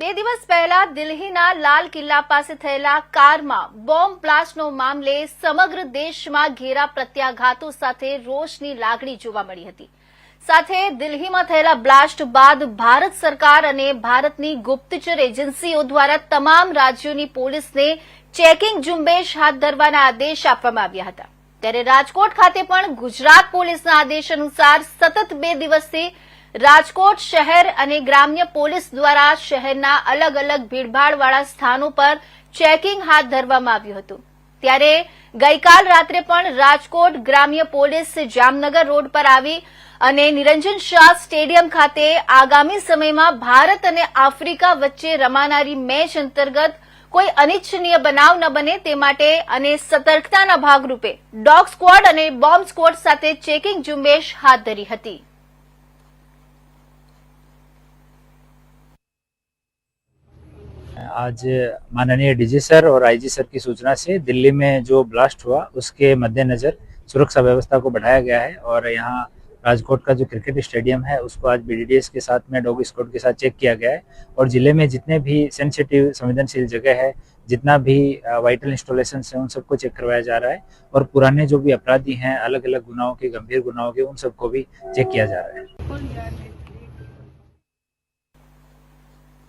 બે દિવસ પહેલા દિલ્હીના લાલ કિલ્લા પાસે થયેલા કારમાં બોમ્બ બ્લાસ્ટનો મામલે સમગ્ર દેશમાં ઘેરા પ્રત્યાઘાતો સાથે રોષની લાગણી જોવા મળી હતી. સાથે દિલ્હીમાં થયેલા બ્લાસ્ટ બાદ ભારત સરકાર અને ભારતની ગુપ્તચર એજન્સીઓ દ્વારા તમામ રાજ્યોની પોલીસને ચેકિંગ ઝુંબેશ હાથ ધરવાના આદેશ આપવામાં આવ્યા હતા. ત્યારે રાજકોટ ખાતે પણ ગુજરાત પોલીસના આદેશ અનુસાર સતત બે દિવસથી રાજકોટ શહેર અને ગ્રામ્ય પોલીસ દ્વારા શહેરના અલગ અલગ ભીડભાડવાળા સ્થાનો પર ચેકિંગ હાથ ધરવામાં આવ્યું હતું. ત્યારે ગઈકાલ રાત્રે પણ રાજકોટ ગ્રામ્ય પોલીસ જામનગર રોડ પર આવી અને નિરંજન શાહ સ્ટેડિયમ ખાતે આગામી સમયમાં ભારત અને આફ્રિકા વચ્ચે રમાનારી મેચ અંતર્ગત કોઈ અનિચ્છનીય બનાવ ન બને તે માટે અને સતર્કતાના ભાગરૂપે ડોગ સ્ક્વોડ અને બોમ્બ સ્ક્વોડ સાથે ચેકિંગ ઝુંબેશ હાથ ધરી હતી. आज माननीय डीजी सर और आईजी सर की सूचना से दिल्ली में जो ब्लास्ट हुआ, उसके मद्देनजर सुरक्षा व्यवस्था को बढ़ाया गया है और यहाँ राजकोट का जो क्रिकेट स्टेडियम है, उसको आज बीडीडीएस के साथ में डॉग स्क्वाड के साथ चेक किया गया है और ज़िले में जितने भी सेंसिटिव संवेदनशील जगह है, जितना भी वाइटल इंस्टॉलेशन है, उन सबको चेक करवाया जा रहा है और पुराने जो भी अपराधी हैं अलग अलग गुनाहों के, गंभीर गुनाहों के, उन सबको भी चेक किया जा रहा है।